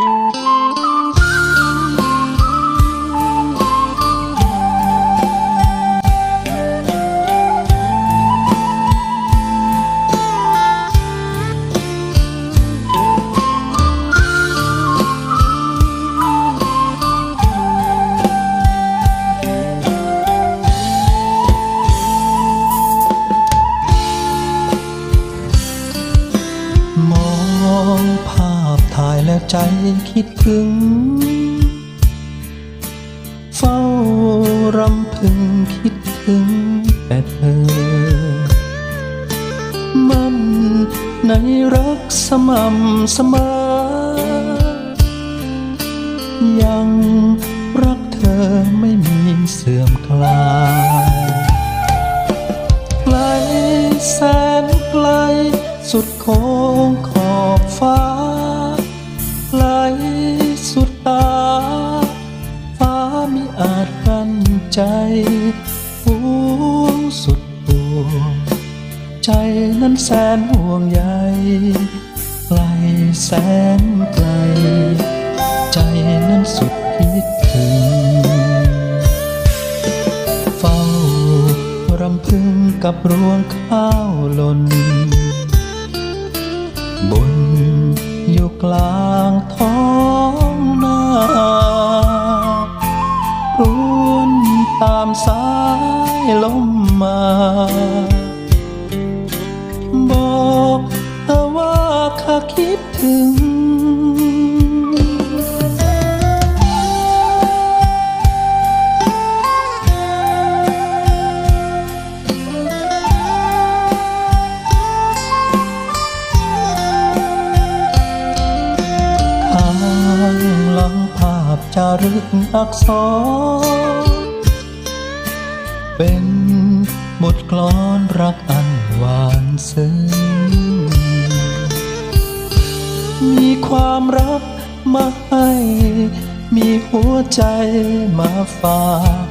ม แล้วใจคิดถึง เฝ้ารำพึงคิดถึงแต่เธอ มันในรักสม่ำเสมอ ยังรักเธอไม่มีเสื่อมคลายไกลแสนไกลสุดโค้งขอบฟ้า ใจห่วงสุดตัวใจนั้นแสนห่วงใยไกลแสนไกล ใจนั้นสุดคิดถึง เฝ้ารำพึงกับรวงข้าวหล่น บนอยู่กลางท้อง ลมมา บอกเธอว่าข้าคิดถึงทางหลังภาพจารึกอักษร เป็นบทกลอนรักอันหวานซึ้ง มีความรักมาให้ มีหัวใจมาฝาก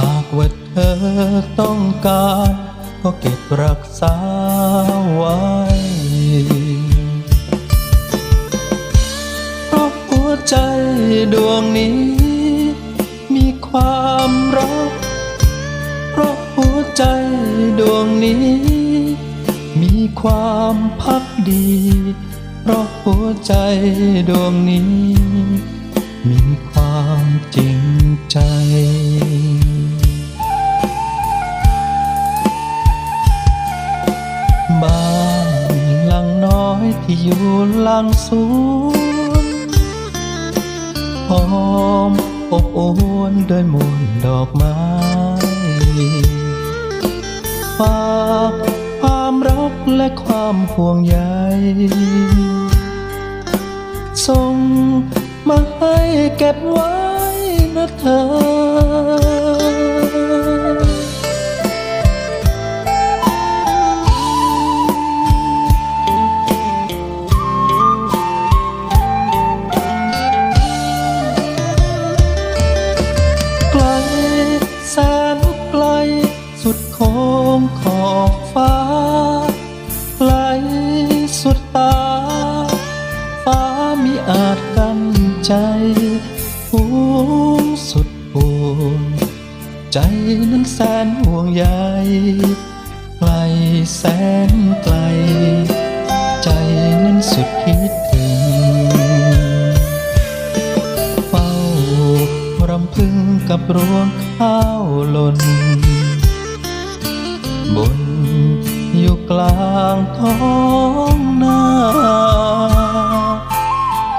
หากว่าเธอต้องการ ก็เก็บรักษาไว้เพราะหัวใจดวงนี้ นี้ มีความพักดี เพราะหัวใจดวงนี้ มีความจริงใจบ้านหลังน้อยที่อยู่หลังสวนหอมอบอวนด้วยมวลดอกไม้ ฝากความรักและความห่วงใยส่งมาให้เก็บไว้นะเธอไกลแสนไกลสุดโค้ งขอบฟ้าไกลสุดตา ฟ้ามิอาจกันใจห่วงสุดปวงใจนั้นแสนห่วงใยไกลแสนไกล ใจนั้นสุดคิดถึงเฝ้ารำพึงกับรวงข้าวหล่น บนอยู่กลางท้องนา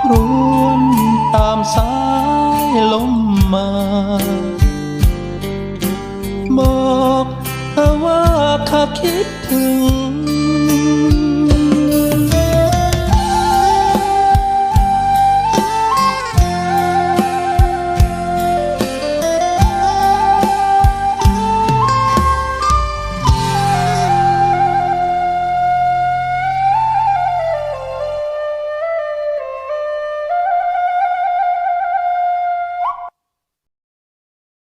รวนตามสายลมมา บอกเธอว่าข้าคิดถึง